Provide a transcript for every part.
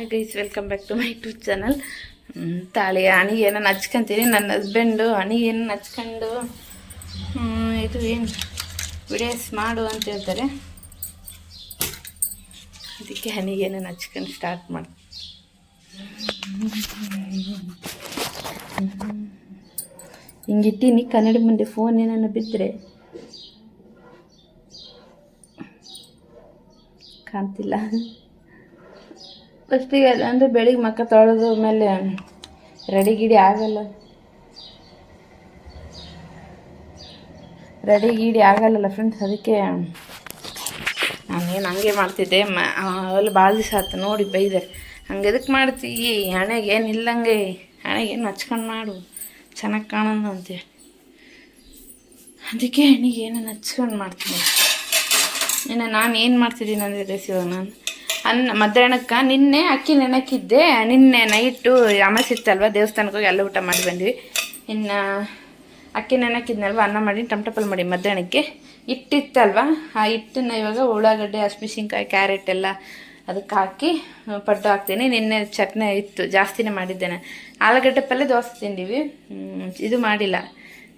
Hi guys welcome back to my YouTube channel ತಾಳಿ ಹಣಿಗೆ ಏನೋ ಹಚ್ಕೊಂತೀನಿ? ನನ್ನ ಹಸ್ಬೆಂಡು ಹಣಿಗೆ ಏನೋ ಹಚ್ಕೊಂಡು ಇದು ಏನು ವಿಡಿಯೋಸ್ ಮಾಡು ಅಂತ ಹೇಳ್ತಾರೆ. ಅದಕ್ಕೆ ಹಣಿಗೆ ಏನೋ ಹಚ್ಕೊಂಡು ಸ್ಟಾರ್ಟ್ ಮಾಡಿ ಹಿಂಗಿಟ್ಟೀನಿ, ಕನ್ನಡ ಮುಂದೆ ಫೋನ್ ಏನಾನ ಬಿದ್ದರೆ ಕಾಣ್ತಿಲ್ಲ. ಫಸ್ಟಿಗೆ ಅಂದರೆ ಬೆಳಿಗ್ಗೆ ಮಕ್ಕ ತೊಳೆದು ಮೇಲೆ ರೆಡಿ ಗಿಡಿ ಆಗಲ್ಲ. ರೆಡಿ ಗಿಡಿ ಆಗಲ್ಲಲ್ಲ ಫ್ರೆಂಡ್ಸ್ ಅದಕ್ಕೆ ನಾನೇನು ಹಂಗೆ ಮಾಡ್ತಿದ್ದೆ, ಮ ಅವೆಲ್ಲ ಭಾಳ ದಿವಸ ಆಯ್ತು, ನೋಡಿ ಬೈದೆ. ಹಂಗೆ ಎದಕ್ಕೆ ಮಾಡ್ತೀ? ಹಣೆಗೆ ಏನು ಇಲ್ಲಂಗೆ, ಹಣೆಗೆ ಏನು ಹಚ್ಕೊಂಡು ಮಾಡು? ಚೆನ್ನಾಗಿ ಕಾಣೋದು ಅಂತೇಳಿ ಅದಕ್ಕೆ ಹಣಿಗೆ ಏನೇನು ಹಚ್ಕೊಂಡು ಮಾಡ್ತೀನಿ? ಇನ್ನು ನಾನು ಏನು ಮಾಡ್ತಿದ್ದೀನಿ ಅಂದರೆ ರೆಸಿವಾಗ ನಾನು? ಅನ್ನ ಮಧ್ಯಾಹ್ನಕ್ಕೆ ನಿನ್ನೆ ಅಕ್ಕಿ ನೆನಕಿದ್ದೆ. ನಿನ್ನೆ ನೈಟು ಅಮಾಸೆ ಇತ್ತಲ್ವ ದೇವಸ್ಥಾನಕ್ಕೆ ಹೋಗಿ ಎಲ್ಲ ಊಟ ಮಾಡಿ ಬಂದ್ವಿ. ಇನ್ನು ಅಕ್ಕಿ ನೆನಕಿದ್ನಲ್ವ, ಅನ್ನ ಮಾಡಿ ಟಮಟಪಲ್ ಮಾಡಿ ಮಧ್ಯಾಹ್ನಕ್ಕೆ. ಹಿಟ್ಟಿತ್ತಲ್ವ, ಆ ಹಿಟ್ಟನ್ನ ಇವಾಗ ಉಳ್ಳಾಗಡ್ಡೆ, ಹಸಿಮೆಣ್ಸಿನ್ಕಾಯಿ, ಕ್ಯಾರೆಟ್ ಎಲ್ಲ ಅದಕ್ಕೆ ಹಾಕಿ ಪಡ್ಡು ಹಾಕ್ತೀನಿ. ನಿನ್ನೆ ಚಟ್ನಿ ಇತ್ತು, ಜಾಸ್ತಿನೇ ಮಾಡಿದ್ದೇನೆ. ಆಲೂಗಡ್ಡೆ ಪಲ್ಯ ದೋಸೆ ತಿಂದೀವಿ. ಇದು ಮಾಡಿಲ್ಲ.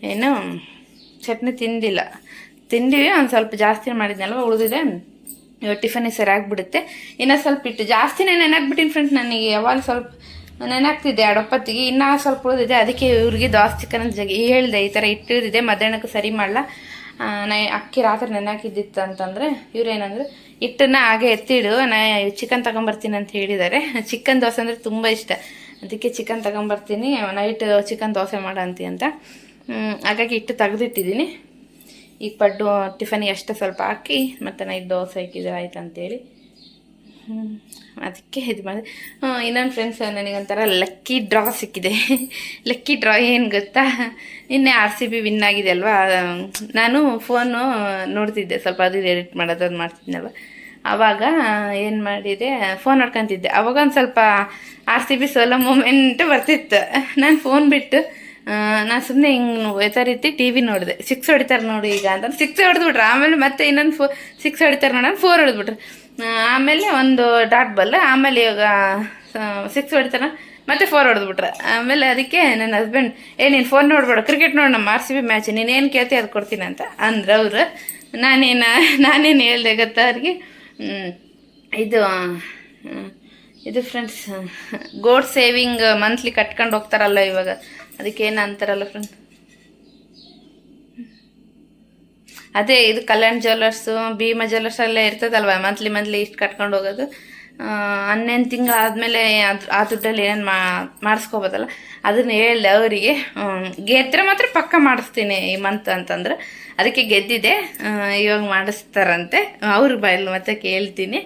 ಏನು, ಚಟ್ನಿ ತಿಂದಿಲ್ಲ. ತಿಂದೀವಿ, ಒಂದು ಸ್ವಲ್ಪ ಜಾಸ್ತಿ ಮಾಡಿದ್ನಲ್ವ, ಉಳಿದಿದೆ. ಇವಾಗ ಟಿಫನ್ ಸರಿಯಾಗ್ಬಿಡುತ್ತೆ ಇನ್ನೂ ಸ್ವಲ್ಪ ಇಟ್ಟು ಜಾಸ್ತಿನೇ ನೆನಕ್ಬಿಟ್ಟಿನ ಫ್ರೆಂಡ್ಸ್ ನನಗೆ, ಯಾವಾಗ ಸ್ವಲ್ಪ ನೆನಾಗ್ತಿದೆ ಅಡೊಪ್ಪತ್ತಿಗೆ ಇನ್ನೂ ಸ್ವಲ್ಪ ಉಳಿದಿದೆ, ಅದಕ್ಕೆ ಇವ್ರಿಗೆ ದೋಸೆ ಚಿಕನ್ ಜಗಿ ಹೇಳಿದೆ ಈ ಥರ ಇಟ್ಟಿರಿದೆ ಮಧ್ಯಾಹ್ನಕ್ಕೆ ಸರಿ ಮಾಡಲ್ಲ ನಾ ಅಕ್ಕಿ ರಾತ್ರಿ ನೆನಾಕಿದ್ದಿತ್ತು ಅಂತಂದರೆ, ಇವ್ರೇನಂದ್ರೆ, ಹಿಟ್ಟನ್ನ ಹಾಗೆ ಎತ್ತಿಡು, ನಾ ಚಿಕನ್ ತಗೊಂಬರ್ತೀನಿ ಅಂತ ಹೇಳಿದ್ದಾರೆ. ಚಿಕನ್ ದೋಸೆ ಅಂದರೆ ತುಂಬ ಇಷ್ಟ. ಅದಕ್ಕೆ ಚಿಕನ್ ತಗೊಂಬರ್ತೀನಿ, ನೈಟ್ ಚಿಕನ್ ದೋಸೆ ಮಾಡಂತಿ ಅಂತ. ಹಾಗಾಗಿ ಹಿಟ್ಟು ತೆಗೆದಿಟ್ಟಿದ್ದೀನಿ. ಈಗ ಪಡ್ಡು ಟಿಫನಿಗೆ ಅಷ್ಟೇ ಸ್ವಲ್ಪ ಹಾಕಿ, ಮತ್ತು ನೈಟ್ ದೋಸೆ ಹಾಕಿದ್ರೆ ಆಯ್ತು ಅಂತೇಳಿ. ಅದಕ್ಕೆ ಇದು ಮಾಡಿದೆ. ಇನ್ನೊಂದು ಫ್ರೆಂಡ್ಸ್ ನನಗೊಂಥರ ಲಕ್ಕಿ ಡ್ರಾ ಸಿಕ್ಕಿದೆ. ಲಕ್ಕಿ ಡ್ರಾ ಏನು ಗೊತ್ತಾ? ನಿನ್ನೆ ಆರ್ ಸಿ ಬಿ ವಿನ್ ಆಗಿದೆ ಅಲ್ವಾ? ನಾನು ಫೋನು ನೋಡ್ತಿದ್ದೆ, ಸ್ವಲ್ಪ ಅದು ಎಡಿಟ್ ಮಾಡೋದು ಅದು ಮಾಡ್ತಿದ್ನಲ್ವ? ಆವಾಗ ಏನು ಮಾಡಿದೆ ಫೋನ್ ನೋಡ್ಕೊತಿದ್ದೆ. ಅವಾಗ ಒಂದು ಸ್ವಲ್ಪ R C B solo moment ಬರ್ತಿತ್ತು. ನಾನು ಫೋನ್ ಬಿಟ್ಟು ನಾನು ಸುಮ್ಮನೆ ಹಿಂಗೆ ಯಥ ರೀತಿ ಟಿ ವಿ ನೋಡಿದೆ. ಸಿಕ್ಸ್ ಹೊಡಿತಾರೆ ನೋಡಿ ಈಗ ಅಂತ. ಸಿಕ್ಸ್ ಹೊಡೆದ್ಬಿಟ್ರೆ. ಆಮೇಲೆ ಮತ್ತೆ ಇನ್ನೊಂದು ಫೋ ಸಿಕ್ಸ್ ಹೊಡಿತಾರೆ ನೋಡೋಣ ಫೋರ್ ಹೊಡೆದ್ಬಿಟ್ರೆ. ಆಮೇಲೆ ಒಂದು ಡಾಟ್ ಬಲ್ಲ ಆಮೇಲೆ ಇವಾಗ ಸಿಕ್ಸ್ ಹೊಡಿತಾರ ಮತ್ತೆ ಫೋರ್ ಹೊಡೆದ್ಬಿಟ್ರೆ. ಆಮೇಲೆ ಅದಕ್ಕೆ ನನ್ನ ಹಸ್ಬೆಂಡ್ ಏ, ನೀನು ಫೋನ್ ನೋಡ್ಬೇಡ. ಕ್ರಿಕೆಟ್ ನೋಡೋಣ ನಮ್ಮ ಆರ್ ಸಿ ಬಿ ಮ್ಯಾಚ್ ನೀನೇನು ಕೇಳ್ತಿ ಅದು ಕೊಡ್ತೀನಿ ಅಂತ. ಅಂದ್ರೆ ಅವರು. ನಾನೇನು ನಾನೇನು ಹೇಳ್ದೆ ಗೊತ್ತಾ ಅವ್ರಿಗೆ? ಇದು ಇದು ಫ್ರೆಂಡ್ಸ್ ಗೋಡ್ ಸೇವಿಂಗ್ ಮಂತ್ಲಿ ಕಟ್ಕೊಂಡು ಹೋಗ್ತಾರಲ್ಲ ಇವಾಗ. ಅದಕ್ಕೆ ಏನು ಅಂತಾರಲ್ಲ ಫ್ರೆಂಡ್ ಅದೇ ಇದು ಕಲ್ಯಾಣ್ ಜ್ಯುವೆಲ್ಲರ್ಸು ಭೀಮಾ ಜ್ಯುವೆಲ್ಲರ್ಸ್ ಎಲ್ಲ ಇರ್ತದಲ್ವ? ಮಂತ್ಲಿ ಮಂತ್ಲಿ ಇಷ್ಟು ಕಟ್ಕೊಂಡು ಹೋಗೋದು. ಹನ್ನೊಂದು ತಿಂಗಳು ಆದಮೇಲೆ ಅದು, ಆ ದುಡ್ಡಲ್ಲಿ ಏನು ಮಾ, ಮಾಡಿಸ್ಕೋಬೋದಲ್ಲ? ಅದನ್ನ ಹೇಳಿದೆ ಅವರಿಗೆ ಗೆದ್ದರೆ ಮಾತ್ರ ಪಕ್ಕ ಮಾಡಿಸ್ತೀನಿ ಈ ಮಂತ್ ಅಂತಂದ್ರೆ. ಅದಕ್ಕೆ ಗೆದ್ದಿದೆ. ಇವಾಗ ಮಾಡಿಸ್ತಾರಂತೆ. ಅವ್ರ ಬಾಯಲ್ಲಿ ಮತ್ತೆ ಕೇಳ್ತೀನಿ.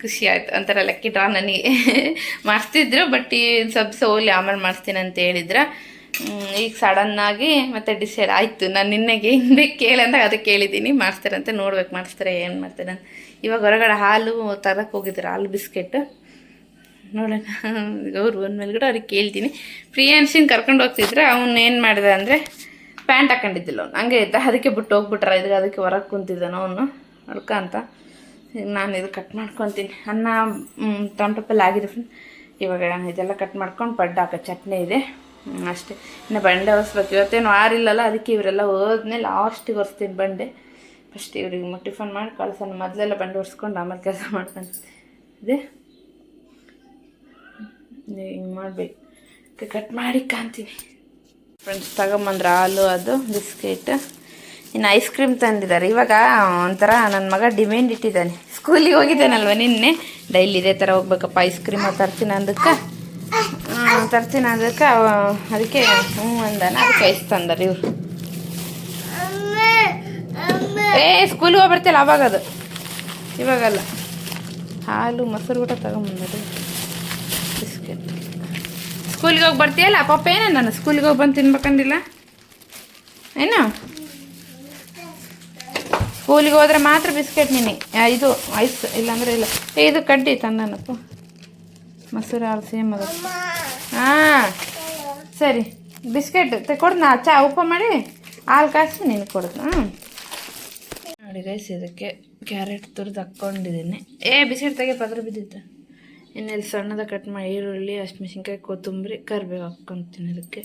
ಖುಷಿ ಆಯ್ತು. ಒಂಥರ ಲಕ್ಕಿ ಡ್ರಾ ನನಗೆ ಮಾಡಿಸ್ತಿದ್ರು ಬಟ್ ಈ ಸ್ವಲ್ಪ ಸೋಲಿ ಆಮೇಲೆ ಮಾಡಿಸ್ತೀನಿ ಅಂತ ಹೇಳಿದ್ರ. ಈಗ ಸಡನ್ನಾಗಿ ಮತ್ತೆ ಡಿಸೈಡ್ ಆಯಿತು. ನಾನು ನಿನ್ನೆಗೆ ಹಿಂಗೆ ಬೇಕು ಕೇಳಂದಾಗ ಅದಕ್ಕೆ ಕೇಳಿದ್ದೀನಿ. ಅಂತ ನೋಡ್ಬೇಕು, ಮಾಡಿಸ್ತಾರೆ, ಏನು ಮಾಡ್ತಾರೆ ಅಂತ. ಇವಾಗ ಹೊರಗಡೆ ಹಾಲು ತರಕ್ಕೆ ಹೋಗಿದ್ರು, ಹಾಲು ಬಿಸ್ಕೆಟ್. ನೋಡೋಣ. ಅವ್ರು ಬಂದ್ಮೇಲೆ ಕೂಡ ಅವ್ರಿಗೆ ಕೇಳ್ತೀನಿ. ಪ್ರಿಯಾಂಶಿನ ಕರ್ಕೊಂಡು ಹೋಗ್ತಿದ್ರೆ. ಅವ್ನು ಏನು ಮಾಡಿದ ಅಂದರೆ ಪ್ಯಾಂಟ್ ಹಾಕೊಂಡಿದ್ದಿಲ್ಲ ಅವ್ನು. ಹಂಗೆ ಇದ್ದ. ಅದಕ್ಕೆ ಬಿಟ್ಟು ಹೋಗ್ಬಿಟ್ರ. ಇದ್ರೆ ಅದಕ್ಕೆ ಹೊರಗೆ ಕುಂತಿದ್ದಾನ ಅವನು. ಅಳ್ಕ ಅಂತ. ನಾನು ಇದು ಕಟ್ ಮಾಡ್ಕೊತೀನಿ. ಅನ್ನ ಟೊಮಟೊಪ್ಪಲ್ಲಿ ಆಗಿದೆ ಫ್ರೆಂಡ್ ಇವಾಗ ಇದೆಲ್ಲ ಕಟ್ ಮಾಡ್ಕೊಂಡು ಪಡ್ಡು ಹಾಕೋ ಚಟ್ನಿ ಇದೆ. ಅಷ್ಟೇ. ಇನ್ನು ಬಂಡೆ ಒರೆಸ್ಬೇಕು. ಇವತ್ತೇನು ಆರಿಲ್ಲಲ್ಲ ಅದಕ್ಕೆ ಇವರೆಲ್ಲ ಹೋದ್ಮೇಲೆ ಲಾಸ್ಟಿಗೆ ಒರೆಸ್ತೀನಿ ಬಂಡೆ. ಫಸ್ಟ್ ಇವ್ರಿಗೆ ಟಿಫನ್ ಮಾಡಿ ಕಳ್ಸೋಣ. ಮೊದಲೆಲ್ಲ ಬಂಡೆ ಒರೆಸ್ಕೊಂಡು ಆಮೇಲೆ ಕೆಲಸ ಮಾಡ್ಕೊಂಡು ಇದೆ. ಹಿಂಗೆ ಮಾಡಬೇಕು. ಕಟ್ ಮಾಡಿ ಕಾಣ್ತೀನಿ. ಫ್ರೆಂಡ್ಸ್ ತಗೊಂಬಂದ್ರೆ ಹಾಲು ಅದು, ಬಿಸ್ಕೆಟ್. ಇನ್ನು ಐಸ್ ಕ್ರೀಮ್ ತಂದಿದ್ದಾರೆ. ಇವಾಗ ಒಂಥರ ನನ್ನ ಮಗ ಡಿಮ್ಯಾಂಡ್ ಇಟ್ಟಿದ್ದಾನೆ. ಸ್ಕೂಲಿಗೆ ಹೋಗಿದ್ದಾನಲ್ವ ನಿನ್ನೆ? ಡೈಲಿ ಇದೇ ಥರ ಹೋಗ್ಬೇಕಪ್ಪ ಐಸ್ ಕ್ರೀಮ್ ತರ್ತೀನಿ ಅಂದಕ್ಕೆ. ತರ್ತೀನಿ ಅದಕ್ಕೆ. ಅದಕ್ಕೆ ಹ್ಞೂ ಅಂದಾನ. ಅದಕ್ಕೆ ಐಸ್ ತಂದಾರೆ ಇವರು. ಏ ಸ್ಕೂಲಿಗೆ ಹೋಗ್ಬರ್ತಿಲ್ಲ ಅವಾಗ ಅದು. ಇವಾಗಲ್ಲ. ಹಾಲು, ಮೊಸರು ಊಟ ತಗೊಂಬಂದರು ಬಿಸ್ಕೆಟ್. ಸ್ಕೂಲಿಗೆ ಹೋಗಿ ಬರ್ತೀಯಲ್ಲ ಪಾಪ ಏನೇ ನಾನು ಸ್ಕೂಲಿಗೆ ಹೋಗಿ ಬಂದು ತಿನ್ಬೇಕಂದಿಲ್ಲ? ಏನು? ಸ್ಕೂಲಿಗೆ ಹೋದ್ರೆ ಮಾತ್ರ ಬಿಸ್ಕೆಟ್ ನೀನೆ ಇದು ಐಸ್, ಇಲ್ಲಾಂದ್ರೆ ಇಲ್ಲ. ಇದು ಕಡ್ಡಿ ತಂದನಪ್ಪ. ಮೊಸರು ಹಾಲು ಸೇಮ್ ಅದು ಹಾಂ, ಸರಿ. ಬಿಸ್ಕೆಟ್ ಕೊಡು ನಾ ಚಾ ಉಪ್ಪ ಮಾಡಿ? ಹಾಲು ಕಾಯಿಸಿ ನೀನು ಕೊಡೋದು ಹಾಂ ನೋಡಿ ಗೈಸ್ ಇದಕ್ಕೆ ಕ್ಯಾರೆಟ್ ತುರಿದು ಹಾಕ್ಕೊಂಡಿದ್ದೀನಿ. ಏ, ಬಿಸ್ಕೆಟ್ ತೆಗೆ, ಪದ್ರ ಬಿದ್ದಿತ್ತು ಇನ್ನೆಲ್ಲಿ ಸಣ್ಣದ ಕಟ್ ಮಾಡಿ, ಈರುಳ್ಳಿ ಹಸಿಮೆಣ್ಸಿನ್ಕಾಯಿ ಕೊತ್ತಂಬರಿ, ಕರಿಬೇವು ಹಾಕ್ಕೊತೀನಿ ಇದಕ್ಕೆ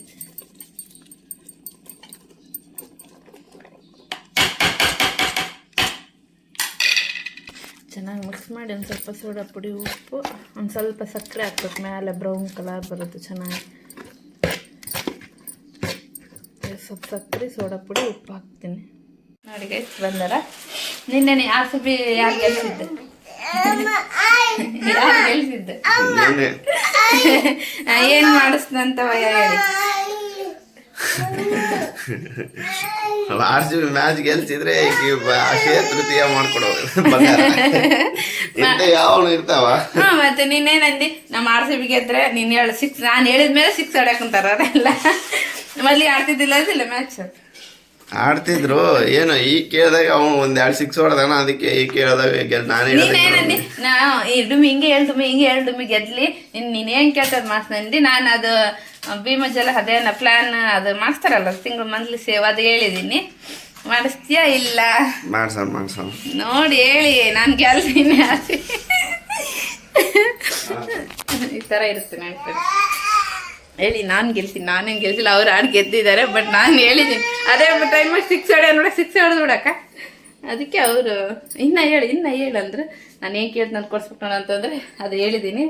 ಚೆನ್ನಾಗಿ ಮಿಕ್ಸ್ ಮಾಡಿ ಒಂದು ಸ್ವಲ್ಪ ಸೋಡಾ ಪುಡಿ ಉಪ್ಪು ಒಂದು ಸ್ವಲ್ಪ ಸಕ್ಕರೆ ಹಾಕ್ಬೇಕು. ಮೇಲೆ ಬ್ರೌನ್ ಕಲರ್ ಬರುತ್ತೆ ಚೆನ್ನಾಗಿ. ಸ್ವಲ್ಪ ಸಕ್ಕರೆ ಸೋಡಾ ಪುಡಿ ಉಪ್ಪು ಹಾಕ್ತೀನಿ. ನೋಡಿ ಗೈಸ್ ಬಂದಾರ? ನಿನ್ನೆ ಆರ್ ಸಿ ಬಿ ಯಾರು ಗೆಲ್ಸಿದ್ದೆ? ಯಾರು ಗೆಲ್ಸಿದ್ದೆ? ಏನು ಮಾಡಿಸ್ದಂತ ಹೇಳಿ. ಆರ್ ಸಿ ಬಿ ಮ್ಯಾಚ್ ಗೆಲ್ಸಿದ್ರೆ ಅಕ್ಷಯ ತೃತೀಯ ಮಾಡ್ಕೊಡೋ ಯಾವನು ಇರ್ತಾವ? ಹಾ ಮತ್ತೆ ನಿನ್ನೇನಂದಿ ನಮ್ಮ ಆರ್ ಸಿ ಬಿ ಗೆದ್ರೆ ನೀನ್ ಹೇಳ ಸಿಕ್ಸ್ ನಾನು ಹೇಳಿದ್ಮೇಲೆ ಸಿಕ್ಸ್ ಆಡಕ್ಕಂತಾರ ಅದೆಲ್ಲ ಮೊದ್ಲಿಗೆ ಆಡ್ತಿದ್ದಿಲ್ಲ ಅದಿಲ್ಲ ಮ್ಯಾಚ್ ಆಡ್ತಿದ್ರು. ಏನು ಈ ಕೇಳಿದಾಗ ಅವನು ಒಂದ್ ಎರಡು ಸಿಕ್ಸ್ ಹೊಡೆದಾನ ಅದಕ್ಕೆ ಈ ಕೇಳಿದಾಗ ಗೆಲ್ ನಾನೇ ನೀನೇನಂದಿ ನಾ ಈ ಡುಮ್ಮಿ ಹಿಂಗೆ ಹೇಳ್ದು ಹಿಂಗೆ ಹೇಳ್ದು ಗೆದ್ಲಿ. ನಿನ್ ನೀನೇನ್ ಕೇಳ್ತದ ಮಾಸ್ನಂದಿ ನಾನು ಅದು ಭೀಮಜಲ ಅದೇನ ಪ್ಲಾನ್ ಅದು ಮಾಡ್ತಾರಲ್ಲ ತಿಂಗಳು ಮಂತ್ಲಿ ಸೇವ್ ಅದು ಹೇಳಿದೀನಿ. ಮಾಡಿಸ್ತೀಯಾ ಇಲ್ಲ? ಮಾಡ್ಸಣ ಮಾಡ್ಸೋಣ. ನೋಡಿ ಹೇಳಿ ನಾನು ಗೆಲ್ತೀನಿ ಈ ಥರ ಇರುತ್ತೆ friends. ಹೇಳಿ, ನಾನು ಗೆಲ್ತೀನಿ ನಾನೇನು ಗೆಲ್ಸಿಲ್ಲ, ಅವ್ರು ಆಡಿ ಗೆದ್ದಿದ್ದಾರೆ ಬಟ್ ನಾನು ಹೇಳಿದ್ದೀನಿ ಅದೇ ಟೈಮಾಗಿ ಸಿಕ್ಸ್ ಹೊಡೆ ನೋಡ ಸಿಕ್ಸ್ ಹೊಡೆದು ಬಿಡಕ್ಕ. ಅದಕ್ಕೆ ಅವರು, ಇನ್ನ ಹೇಳಿ, ಇನ್ನ ಹೇಳಂದ್ರೆ ನಾನು ಏನು ಕೇಳ್ದು ನಾನು ಕೊಡ್ಸ್ಬಿಟ್ಟು ಅಂತಂದ್ರೆ, ಅದು ಹೇಳಿದ್ದೀನಿ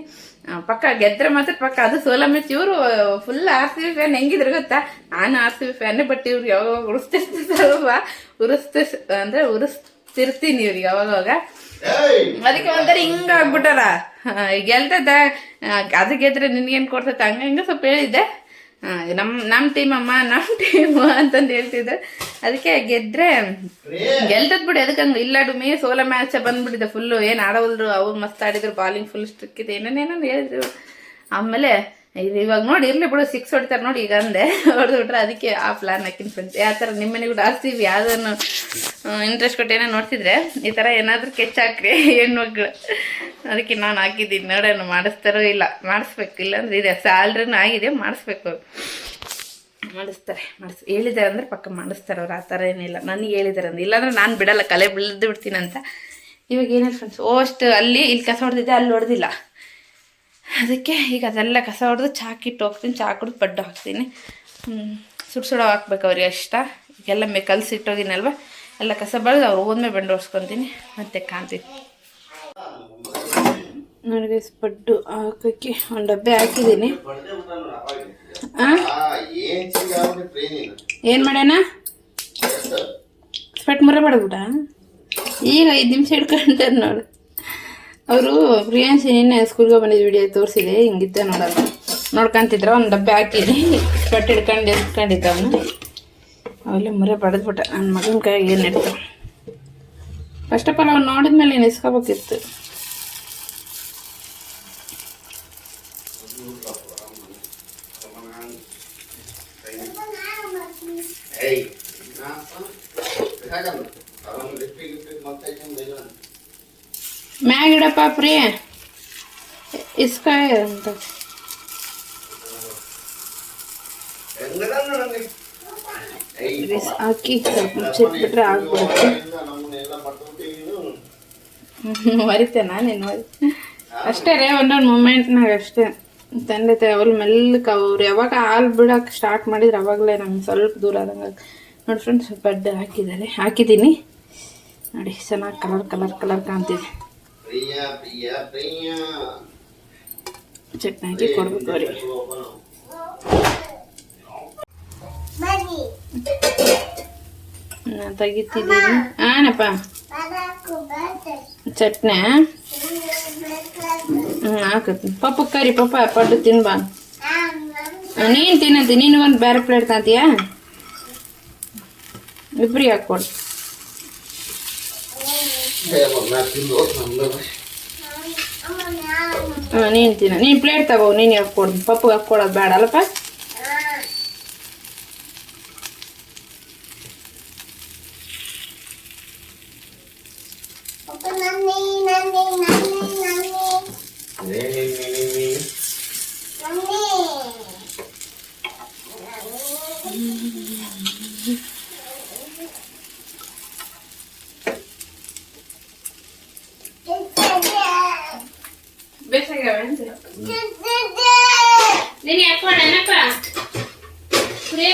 ಪಕ್ಕ ಗೆದ್ರೆ ಮಾತ್ರ ಪಕ್ಕ, ಅದು ಸೋಲ ಇವರು full R C B fan ಹೆಂಗಿದ್ರು ಗೊತ್ತಾ? ನಾನು R C B fan but ಇವ್ರು ಯಾವಾಗ ಉರಿಸ್ತಿರ್ತಾರಲ್ವ ಅಂದರೆ ಅಂದ್ರೆ ಉರಿಸ್ತಿರ್ತೀನಿ ಇವ್ರಿಗೆ ಅವಾಗವಾಗ ಅದಕ್ಕೆ ಒಂಥರ ಹಿಂಗ ಆಗ್ಬಿಟ್ಟಾರ ಗೆಲ್ತದ ಅದು ಗೆದ್ರೆ ನಿನ್ಗೇನು ಕೊಡ್ತೈತೆ? ಹಂಗ ಹಿಂಗ ಸ್ವಲ್ಪ ಹೇಳಿದ್ದೆ. ಆ, ನಮ್ ನಮ್ಮ ಟೀಮ್ ಅಮ್ಮ ನಮ್ಮ ಟೀಮ್ ಅಂತಂದು ಹೇಳ್ತಿದ್ದೆ. ಅದಕ್ಕೆ ಗೆದ್ರೆ ಗೆಲ್ತದ್ ಬಿಡಿ ಅದಕ್ಕೆ ಹಂಗೆ ಇಲ್ಲ ಡುಮಿ ಸೋಲ ಮ್ಯಾಚ್ ಬಂದ್ಬಿಟ್ಟಿದೆ ಫುಲ್ಲು ಏನು ಆಡೋಲ್ರು ಅವ್ರು ಮಸ್ತ್ ಆಡಿದ್ರು ಬಾಲಿಂಗ್ ಫುಲ್ ಸ್ಟ್ರಿಕ್ ಇದೆ ಏನೇನೇನೋ ಹೇಳಿದ್ರು. ಆಮೇಲೆ ಇದು ಇವಾಗ ನೋಡಿ, ಇರ್ಲಿ ಬಿಡು ಸಿಕ್ಸ್ ಹೊಡಿತಾರೆ ನೋಡಿ, ಈಗ ಅಂದೆ. ಹೊಡೆದು ಬಿಟ್ರೆ ಅದಕ್ಕೆ ಆ ಪ್ಲಾನ್ ಹಾಕಿನ ಫ್ರೆಂಡ್ಸ್ ಯಾವ ಥರ ನಿಮ್ಮ ಕೂಡ ಆಡ್ತೀವಿ ಯಾವುದನ್ನು ಇಂಟ್ರೆಸ್ಟ್ ಕೊಟ್ಟು ಏನೋ ನೋಡ್ತಿದ್ರೆ, ಈ ಥರ ಏನಾದರೂ ಕೆಚ್ ಹಾಕ್ರಿ ಹೆಣ್ಮಕ್ಳು. ಅದಕ್ಕೆ ನಾನು ಹಾಕಿದ್ದೀನಿ. ನೋಡೋಣ, ಮಾಡಿಸ್ತಾರೋ ಇಲ್ಲ. ಮಾಡಿಸ್ಬೇಕು, ಇಲ್ಲಾಂದ್ರೆ ಇದೆ. ಸ್ಯಾಲ್ರಿನೂ ಆಗಿದೆ, ಮಾಡಿಸ್ಬೇಕು. ಮಾಡಿಸ್ತಾರೆ, ಮಾಡಿಸ್ ಹೇಳಿದಾರೆ ಅಂದರೆ ಪಕ್ಕ ಮಾಡಿಸ್ತಾರೆ ಅವ್ರು. ಆ ಥರ ಏನಿಲ್ಲ. ನನಗೆ ಹೇಳಿದಾರೆ ಅಂದ್ರೆ, ಇಲ್ಲಾಂದ್ರೆ ನಾನು ಬಿಡಲ್ಲ, ಕಲೆ ಬಿಳ್ದು ಬಿಡ್ತೀನಿ ಅಂತ ಇವಾಗ ಏನಿಲ್ಲ ಫ್ರೆಂಡ್ಸ್ ಓ ಅಷ್ಟು ಅಲ್ಲಿ ಇಲ್ಲಿ ಕಸ ಹೊಡೆದಿದ್ದೆ, ಅಲ್ಲಿ ಹೊಡೆದಿಲ್ಲ. ಅದಕ್ಕೆ ಈಗ ಅದೆಲ್ಲ ಕಸ ಹೊಡೆದು ಚಾಕಿಟ್ಟು ಹೋಗ್ತೀನಿ. ಚಾ ಕುಡಿದು ಪಡ್ಡು ಹಾಕ್ತೀನಿ. ಸುಡು ಸುಡೋ ಹಾಕ್ಬೇಕು ಅವ್ರಿಗೆ ಅಷ್ಟ ಈಗೆಲ್ಲ ಮೇ ಕಲಸಿಟ್ಟೋಗಿನಲ್ವ ಎಲ್ಲ ಕಸ ಬಳ್ದು ಅವ್ರು ಹೋದ್ಮೇಲೆ ಬಂಡು ಹೊಡ್ಸ್ಕೊತೀನಿ ಮತ್ತೆ ಕಾಣ್ತೀನಿ ನನಗೆ ಬಡ್ಡು ಹಾಕೋಕ್ಕೆ ಒಂದು ಡಬ್ಬೆ ಹಾಕಿದ್ದೀನಿ. ಹಾಂ ಏನ್ ಮಾಡೋಣ ಸ್ಪೆಟ್ ಮುರ ಬಿಡ ಈಗ ಐದು ನಿಮಿಷ ಹಿಡ್ಕೊಂತಾರೆ ನೋಡು. ಅವರು ಪ್ರಿಯಾಂಶಿ ನಿನ್ನೆ ಸ್ಕೂಲ್ಗೆ ಬಂದಿದ್ದ ವಿಡಿಯೋ ತೋರಿಸಿದೆ ಹಿಂಗಿದ್ದೆ ನೋಡಲ್ಲ ನೋಡ್ಕೊಂತಿದ್ರ, ಒಂದು ಡಬ್ಬೆ ಹಾಕಿದ್ದೀನಿ ಬಟ್ಟೆ ಹಿಡ್ಕೊಂಡು ಎತ್ಕೊಂಡಿದ್ದ ಅವನು. ಅವೆಲ್ಲ ಮುರೆ ಪಡೆದ್ಬಿಟ್ಟ ನನ್ನ ಮಗನ ಕೈಯಾಗ ಏನು ಇಡ್ತಾವ ಫಸ್ಟ್ ಆಫ್ ಆಲ್ ಅವ್ನು ನೋಡಿದ್ಮೇಲೆ ಏನು ಇಸ್ಕೋಬೇಕಿತ್ತು ಏಯ್ ಅವನು ಲಿಫ್ಟಿಗೆ ಲಿಫ್ಟಿಗೆ ಮತ್ತೆ ಇಲ್ಲ ಮ್ಯಾಗ ಪಾಪ್ರಿ. ಇಸ್ಕಾಯ ಇಸ್ಕ ಅಂತ. ಹಾಕಿ, ಸ್ವಲ್ಪ ಮುಚ್ಚಿಟ್ಬಿಟ್ರೆ ಆಗ್ಬಿಡುತ್ತೆ. ಮರಿತೆ ನಾನು ಮರಿ ಅಷ್ಟೇ ರೀ, ಒಂದೊಂದು ಮೂಮೆಂಟ್ನಾಗ ಅಷ್ಟೇ. ತಂದೆ ಅವ್ರು ಮೆಲ್ಲಕ್ಕೆ ಅವ್ರು ಯಾವಾಗ ಹಾಲು ಬಿಡೋಕೆ ಸ್ಟಾರ್ಟ್ ಮಾಡಿದ್ರೆ, ಅವಾಗಲೇ ನಮ್ಗೆ ಸ್ವಲ್ಪ ದೂರ ಆದಂಗೆ ನೋಡಿ ಫ್ರೆಂಡ್ಸ್ ಸ್ವಲ್ಪ ಹಾಕಿದ್ದಾರೆ. ಹಾಕಿದ್ದೀನಿ. ನೋಡಿ, ಚೆನ್ನಾಗಿ ಕಲರ್ ಕಲರ್ ಕಲರ್ ಕಾಣ್ತಿದೆ. ಚಟ್ನಿ ಹಾಕಿ ಕೊಡ್ಬೇಕು ಅವ್ರಿಗೆ. ನಾನು ತೆಗಿತಿದ್ದೀನಿ. ಆನಪ್ಪ. ಚಟ್ನಿ ಹ್ಞೂ ಹಾಕತ್ತೀನಿ ಪಪ್ಪ ಕರಿ ಪಪ್ಪ ಪಡ್ಡು ತಿನ್ಬಾ. ನೀನು ತಿನ್ನಂತಿ. ನೀನು ಒಂದು ಬೇರೆ ಪ್ಲೇಟ್ ತಂತೀಯಾ? ಇಬ್ರಿಗೆ ಹಾಕ್ಕೊಡು. ಹಾಂ ನೀನು ತಿನ್ನ. ನೀನು ಪ್ಲೇಟ್ ತಗೋ ನೀನು ಹಾಕ್ಕೊಡು. ಪಪ್ಪಗೆ ಹಾಕ್ಕೊಡೋದು ಬೇಡ ಅಲ್ಲಪ್ಪ ಬೇಸಾಗ್ಯಾವೆ ನೀನು ಹಾಕೊಂಡೇನಪ್ಪ ಪ್ರಿಯ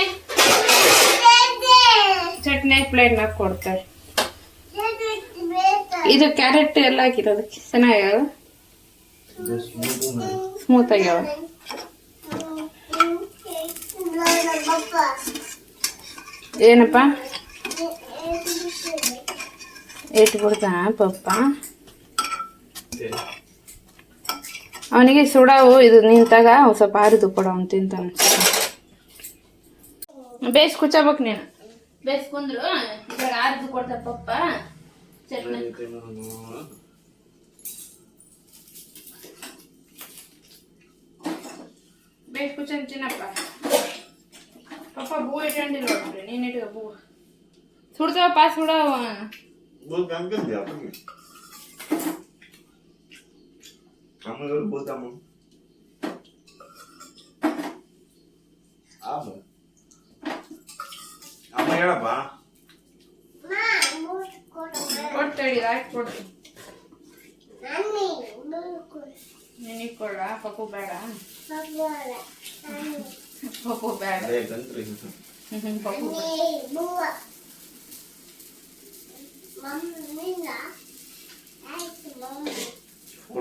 ಚಟ್ನಿ ಪ್ಲೇಟ್ ಹಾಕಿ ಕೊಡ್ತಾರೆ ಇದು ಕ್ಯಾರೆಟ್ ಎಲ್ಲ ಹಾಕಿರೋದಕ್ಕೆ ಚೆನ್ನಾಗ್ಯಾವ? ಸ್ಮೂತ್ ಆಗ್ಯಾವ. ಏನಪ್ಪ? ಏಟ್ ಬಿಡ್ತಾ ಪಪ್ಪ? ಅವನಿಗೆ ಸುಡಾವು ಇದು ನಿಂತಾಗ ಸ್ವಲ್ಪ ಆರಿದು ಕೊಡ ಅವ್ನು ತಿಂತಾನೆ. ಬೇಸ್ ಕುಚ್ಚಬೇಕು ನೀನು. ಬೇಸ್ ಕುಂದ್ರು ಇವಾಗ ಆರಿದು ಕೊಡ್ತಾರ ಪಪ್ಪ ಚಟ್ನಿ ಬೇಸ್ ಕುಚ್ಚನ್ ತಿನ್ನಪ್ಪ ಪಪ್ಪ ಬೂ ಇಟ್ಟಂಡಿಲ್ಲ ನೋಡ್ರಿ ನೀನ್ ಇಟ್ಕೋ ಬೂ ಸುಡ್ತಾವಪ್ಪ ಸುಡಾವ ಅಮ್ಮ ಹೇಳಪ್ಪ. ಕೊಡ್ತೇಳಿ ಆಯ್ತು ಕೊಡ್ತೀನಿ ನಿನಗೆ ಕೊಡ ಪಪ್ಪು ಬೇಡ. ಪಪ್ಪು ಬೇಡ ಪಪ್ಪು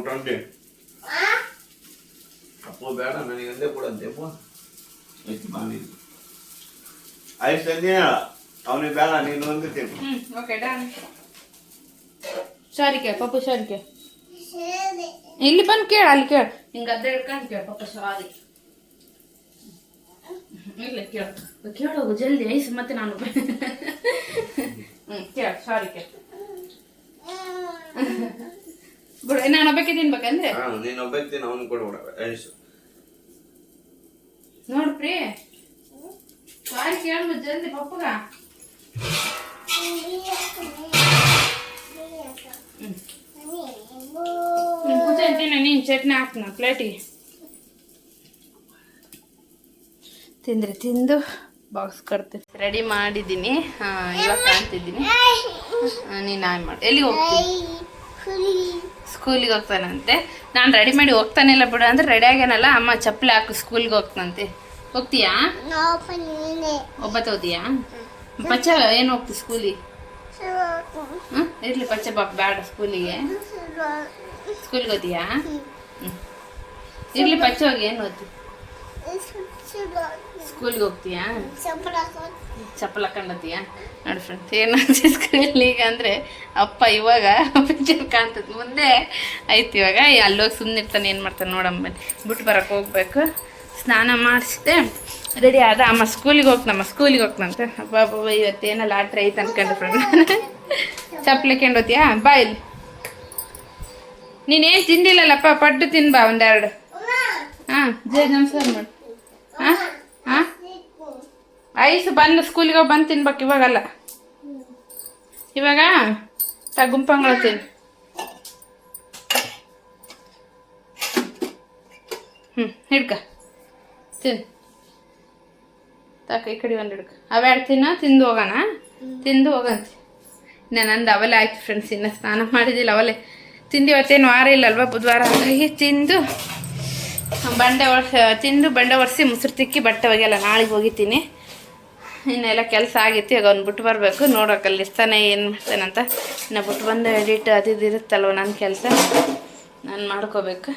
ಉಂಟೆ ಅಪ್ಪು ಬೇಡ. ನನಗೆ ಕೊಡಂತೆ ಅಪ್ಪ ಬಾವಿ ಆಯ್ತು ಸಂಜೆ ಅವನಿಗೆ ಬೇಡ ನೀನು ಒಂದು ತಿನ್ನು ಹ್ಮ್ ಓಕೆ ಡನ್ ಸಾರಿಕೆ ಪಪ್ಪು ಸಾರಿಕೆ ಇಲ್ಲಿ ಬಂದು ಕೇಳ ಅಲ್ಲಿ ಕೇಳ ಹಿಂಗೆ ಅದ್ದ ಹಿಡ್ಕೊಂಡು ಕೇಳ ಪಪ್ಪ ಸಾರಿ ಇಲ್ಲ ಕೇಳ ಕೇಳೋಗು ಜಲ್ದಿ ಐಸ್ ಮತ್ತೆ ನಾನು ಹ್ಮ್ ಕೇಳ ಸಾರಿ ಕೇಳ ಬಿಡು ನಾನು ಒಬ್ಬಕ್ಕೆ ತಿನ್ಬೇಕಂದ್ರೆ ಹಾ ನೀನು ಒಬ್ಬಕ್ತೀನಿ ಅವನು ಕೊಡ್ಬೇಡ ಆಯ್ಸು ನೋಡ್ರಿ ಸಾರಿ ಕೇಳು ಜಲ್ದಿ ಪಪ್ಪಗ ನೀನು ಚಟ್ನಿ ಹಾಕ್ನ ಪ್ಲೇಟಿಗೆ ತಿಂದ್ರೆ ತಿಂದು ಬಾಕ್ಸ್ ಕಟ್ತೀನಿ. ರೆಡಿ ಮಾಡಿದ್ದೀನಿ. ಇವಾಗ ಕಾಣ್ತಿದ್ದೀನಿ ನೀನು ನಾನು ಮಾಡಿ. ಎಲ್ಲಿಗೆ ಹೋಗ್ತೀನಿ ಸ್ಕೂಲಿಗೆ ಹೋಗ್ತಾನಂತೆ. ನಾನು ರೆಡಿ ಮಾಡಿ ಹೋಗ್ತಾನಿಲ್ಲ ಬಿಡು. ಅಂದ್ರೆ ರೆಡಿ ಆಗ್ಯಾನಲ್ಲ ಅಮ್ಮ ಚಪ್ಪಲಿ ಹಾಕು ಸ್ಕೂಲ್ಗೆ ಹೋಗ್ತಾನಂತೆ. ಹೋಗ್ತೀಯಾ? ಒಬ್ಬ ಹೋಗ್ತೀಯಾ ಪಚ್ಚ ಏನು ಹೋಗ್ತಿ ಸ್ಕೂಲಿಗೆ? ಹ್ಞೂ ಇರ್ಲಿ ಪಚ್ಚ ಬಾಪ್ ಬೇಡ ಸ್ಕೂಲಿಗೆ. ಸ್ಕೂಲ್ಗೆ ಹೋಗ್ತೀಯಾ ಇರಲಿ ಪಚ್ಚ ಹೋಗಿ ಏನು ಓದ್ತಿ? ಸ್ಕೂಲ್ಗೆ ಹೋಗ್ತೀಯಾ? ಚಪ್ಪಲ್ ಹಾಕೊಂಡತ್ತೀಯ? ನೋಡಿ ಫ್ರೆಂಡ್ಸ್ ಏನಾಗ್ತದೆ ಸ್ಕೂಲಿಗೆ ಅಂದರೆ ಅಪ್ಪ ಇವಾಗ ಪಿಕ್ಚರ್ ಕಾಣ್ತದೆ. ಮುಂದೆ ಆಯ್ತು ಇವಾಗ. ಅಲ್ಲೋಗಿ ಸುಮ್ಮನೆ ಇರ್ತಾನೆ ಏನು ಮಾಡ್ತಾನೆ ನೋಡಮ್ಮ. ಬಿಟ್ಟು ಬರೋಕೆ ಹೋಗ್ಬೇಕು. ಸ್ನಾನ ಮಾಡಿಸಿದೆ ರೆಡಿ ಆದ. ಅಮ್ಮ ಸ್ಕೂಲಿಗೆ ಹೋಗ್ತಮ್ಮ ಸ್ಕೂಲಿಗೆ ಹೋಗ್ತಂತೆ ಅಪ್ಪ ಅಪ್ಪ ಇವತ್ತೇನೋ ಲಾಟ್ರಿ ಐತೆ ಅನ್ಕೊಂಡೆ ಫ್ರೆಂಡ್ ಚಪ್ಪಲಿ ಕೆಂಡೋತಿಯಾ ಬಾ ಇಲ್ಲಿ. ನೀನೇನು ತಿಂದಿಲ್ಲಲ್ಲಪ್ಪ? ಪಡ್ಡು ತಿನ್ಬಾ ಒಂದೆರಡು. ಹಾಂ, ಜೈ ನಮಸ್ಕಾರ ಮಾಡಿ. ಹಾಂ ಹಾಂ? ಐಸು ಬಂದು ಸ್ಕೂಲಿಗೆ ಬಂದು ತಿನ್ಬೇಕು ಇವಾಗಲ್ಲ. ಇವಾಗ ತ ಗುಂಪಂಗಳ ತಿನ್. ಹ್ಞೂ ಹಿಡ್ಕ. ತಿನ್. ತಾಕ ಈ ಕಡೆ ಒಂದು ಹಿಡ್ಕ. ಅವೆರಡು ತಿನ್ನ, ತಿಂದು ಹೋಗೋಣ. ತಿಂದು ಹೋಗಂತಿ ನಂದು ಅವಲೇ ಆಯ್ತು ಫ್ರೆಂಡ್ಸ್ ಇನ್ನು ಸ್ನಾನ ಮಾಡಿದ್ದಿಲ್ಲ ಅವಲೇ. ತಿಂದು ಇವತ್ತೇನು ವಾರ ಇಲ್ಲಲ್ವ? ಬುಧವಾರ ಹಾಗಾಗಿ ತಿಂದು, ಬಂಡೆ ಒರ್ಸ ತಿಂದು ಬಂಡೆ ಒರೆಸಿ ಮುಸುರು ತಿಕ್ಕಿ ಬಟ್ಟೆ ಒಗೆಯಲ್ಲ, ನಾಳೆಗೆ ಹೋಗಿತೀನಿ ಇನ್ನೆಲ್ಲ ಕೆಲಸ ಆಗಿತ್ತು ಈಗ ಅವ್ನು ಬಿಟ್ಟು ಬರಬೇಕು. ನೋಡೋಕೆ ಅಲ್ಲಿ ಇರ್ತಾನೆ, ಏನು ಮಾಡ್ತಾನಂತ ಇನ್ನು ಬಿಟ್ಟು ಬಂದು ಎಡಿಟ್ ಅದು ಇರುತ್ತಲ್ವ ನನ್ನ ಕೆಲಸ. ನಾನು ಮಾಡ್ಕೋಬೇಕು.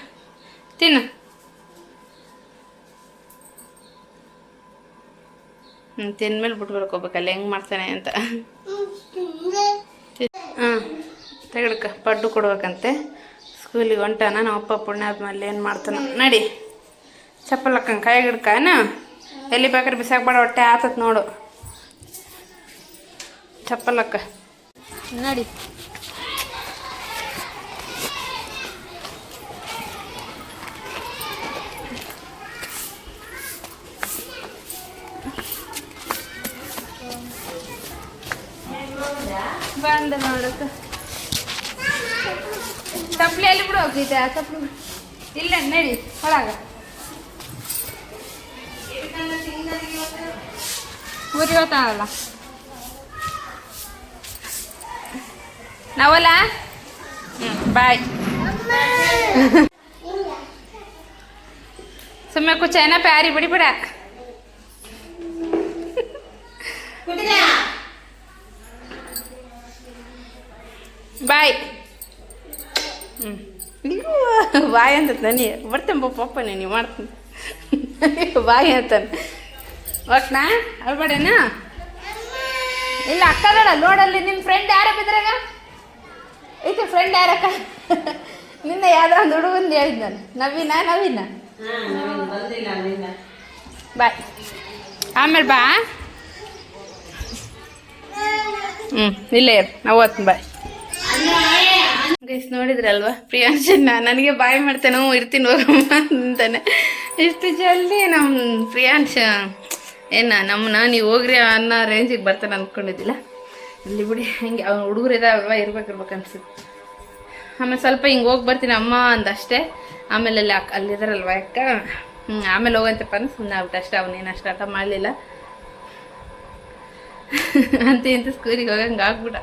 ತಿನ್ನು. ತಿಂದ್ಮೇಲೆ ಬಿಟ್ಟು ಬರ್ಕೋಬೇಕಲ್ಲ ಹೆಂಗ್ ಮಾಡ್ತಾನೆ ಅಂತ. ಹಾಂ ತೆಗಡ್ಕ ಪಡ್ಡು ಕೊಡ್ಬೇಕಂತೆ. ಸ್ಕೂಲಿಗೆ ಹೊಂಟಾನ, ನಮ್ಮ ಅಪ್ಪ ಪುಣ್ಯ ಆದ್ಮೇಲೆ ಏನು ಮಾಡ್ತಾನ. ನಡಿ, ಚಪ್ಪಲ್ ಹಾಕಂಗೆ, ಕೈಯಾಗ ಹಿಡ್ಕನ ಎಲ್ಲಿ ಬೇಕಾದ್ರೆ ಬಿಸಾಕ್ಬೇಡ ಹೊಟ್ಟೆ ಆತತ್ ನೋಡು. ಚಪ್ಪಲ್ ಹಾಕ. ನಡಿ. ಬಂದ ನೋಡಕ್ಕ. ಚಪ್ಪಲಿ ಎಲ್ಲಿ ಬಿಡು ಹೋಗಿದ್ದೆ ಆ ಚಪ್ಪಲಿ ಇಲ್ಲ ನಡಿ, ಒಳಗ. ಊರಿಗೆ ಹೋಗ್ತಾನಲ್ಲ ನಾವಲ್ಲ? ಬಾಯ್. ಸುಮ್ಮನೆ ಕುಚ್ಚನ ಪ್ಯಾರಿ ಬಿಡಿ ಬಿಡ. ಬಾಯ್. ಹ್ಞೂ ಬಾಯ್ ಅಂತ ನನಗೆ ಬರ್ತೇನೆ ಪಪ್ಪ ನೀವು ಮಾಡ್ತೀನಿ. ಬಾಯ್ ಅಂತಾನೆ ಓಟ್ನಾ ಅಳ್ಬೇಡೇನ? ಇಲ್ಲ ಅಕ್ಕದಳ ಲೋಡಲ್ಲಿ ನಿಮ್ಮ ಫ್ರೆಂಡ್ ಯಾರ ಬಿದ್ರಾಗ ಐತೆ ಫ್ರೆಂಡ್ ಯಾರಕ್ಕ ನಿನ್ನೆ ಯಾವ್ದೋ ಒಂದು ಹುಡುಗಂದು ಹೇಳಿದ್ ನಾನು. ನವೀನ ನವೀನ? ಬಾಯ್. ಆಮೇಲೆ ಬಾ. ಹ್ಞೂ ಇಲ್ಲೇ ಇರು. ನಾವು ಓದ್ತೀನಿ, ಬಾಯ್. ಗೈಸ್ ನೋಡಿದ್ರಲ್ವಾ? ಪ್ರಿಯಾಂಶನ್ನ? ನನಗೆ ಬಾಯ್ ಮಾಡ್ತೇನೆ ಇರ್ತೀನಿ ಹೋಗಮ್ಮ ಅಂತಾನೆ. ಇಷ್ಟು ಜಲ್ದಿ ನಮ್ಮ ಪ್ರಿಯಾಂಶ, ಏನ ನಮ್ಮನ್ನ ನೀವು ಹೋಗ್ರಿ ಅನ್ನೋ ರೇಂಜಿಗೆ ಬರ್ತಾನೆ ಅಂದ್ಕೊಂಡಿದ್ದಿಲ್ಲ ಇಲ್ಲಿ ಬಿಡಿ, ಹಿಂಗೆ ಅವ್ನು ಹುಡುಗರು ಇದಾವಲ್ವ ಇರ್ಬೇಕಿರ್ಬೇಕು ಅನ್ಸುತ್ತೆ. ಆಮೇಲೆ ಸ್ವಲ್ಪ ಹಿಂಗೆ ಹೋಗಿ ಬರ್ತೀನಿ ಅಮ್ಮ ಅಂದಷ್ಟೇ. ಆಮೇಲೆ ಅಲ್ಲಿ ಅಕ್ಕ ಅಲ್ಲಿದಾರಲ್ವ ಅಕ್ಕ? ಹ್ಞೂ ಆಮೇಲೆ ಹೋಗಂತಪ್ಪ ಅಂದ್ರೆ ಸುಮ್ಮನೆ ಆಗ್ಬಿಟ್ಟು. ಅಷ್ಟೇ ಅವನೇನು ಅಷ್ಟು ಆಟ ಮಾಡಲಿಲ್ಲ. ಅಂತ ಇಂಥ ಸ್ಕೂಲಿಗೆ ಹೋಗಂಗೆ ಆಗ್ಬಿಡ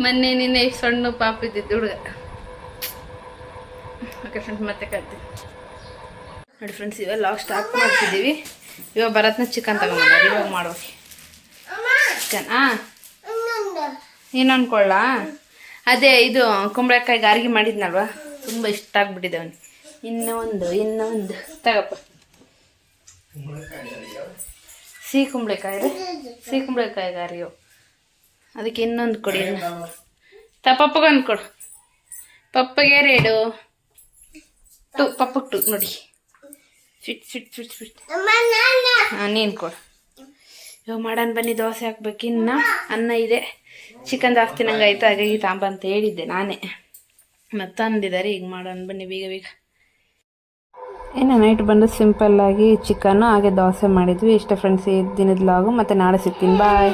ಮೊನ್ನೆ ನಿನ್ನೆ ಇಷ್ಟ್ ಸಣ್ಣ ಪಾಪ ಇದ್ದಿದ್ದು ಹುಡುಗ. ಓಕೆ ಫ್ರೆಂಡ್ಸ್ ಮತ್ತೆ ಕಲ್ತೀನಿ ನೋಡಿ ಫ್ರೆಂಡ್ಸ್ ಇವಾಗ ಲಾಸ್ಟ್ ಸ್ಟಾಕ್ ಮಾಡ್ತಿದ್ದೀವಿ. ಇವಾಗ ಬರತ್ನ ಚಿಕನ್ ತಗೊಂಬಂದ ಇವಾಗ ಮಾಡೋಕೆ ಚಿಕನ್ ಹಾಂ ಏನು ಅನ್ಕೊಳ್ಳ ಅದೇ ಇದು ಕುಂಬಳಕಾಯಿ ಗಾರಿಗೆ ಮಾಡಿದ್ನಲ್ವ? ತುಂಬ ಇಷ್ಟ ಆಗ್ಬಿಟ್ಟಿದೆ ಅವನು ಇನ್ನೂ ಒಂದು ಇನ್ನೂ ಒಂದು ತಗಪ್ಪ ಸಿಹಿ ಕುಂಬಳಕಾಯಿ ರೀ ಸಿಹಿ ಕುಂಬಳಕಾಯಿ ಗಾರಿಯು ಅದಕ್ಕೆ ಇನ್ನೊಂದು ಕೊಡಿ ತ ಪಪ್ಪಗೊಂದು ಕೊಡು. ಪಪ್ಪಗೆ ರೇಡು ಟು ಪಪ್ಪಗೆ ಟು, ನೋಡಿ. Sweet sweet sweet sweet. ಹಾಂ, ನೀನು ಕೊಡು. ಇವಾಗ ಮಾಡನ್ ಬನ್ನಿ, ದೋಸೆ ಹಾಕ್ಬೇಕು ಇನ್ನು. ಅನ್ನ ಇದೆ. ಚಿಕನ್ ಜಾಸ್ತಿ ನಂಗೆ ಆಯ್ತು, ಹಾಗಾಗಿ ತಾಂಬ ಅಂತ ಹೇಳಿದ್ದೆ ನಾನೇ. ಮತ್ತೆ ಅಂದಿದ್ದಾರೆ ಈಗ ಮಾಡೋಣ ಬನ್ನಿ ಬೇಗ ಬೀಗ. ಇನ್ನು ನೈಟ್ ಬಂದು ಸಿಂಪಲ್ಲಾಗಿ ಚಿಕನ್ನು, ಹಾಗೆ ದೋಸೆ ಮಾಡಿದ್ವಿ. ಇಷ್ಟ ಫ್ರೆಂಡ್ಸ್ ಈ ದಿನದ ಲಾಗು ಮತ್ತು ನಾಳೆ ಸಿಗ್ತೀನಿ. ಬಾಯ್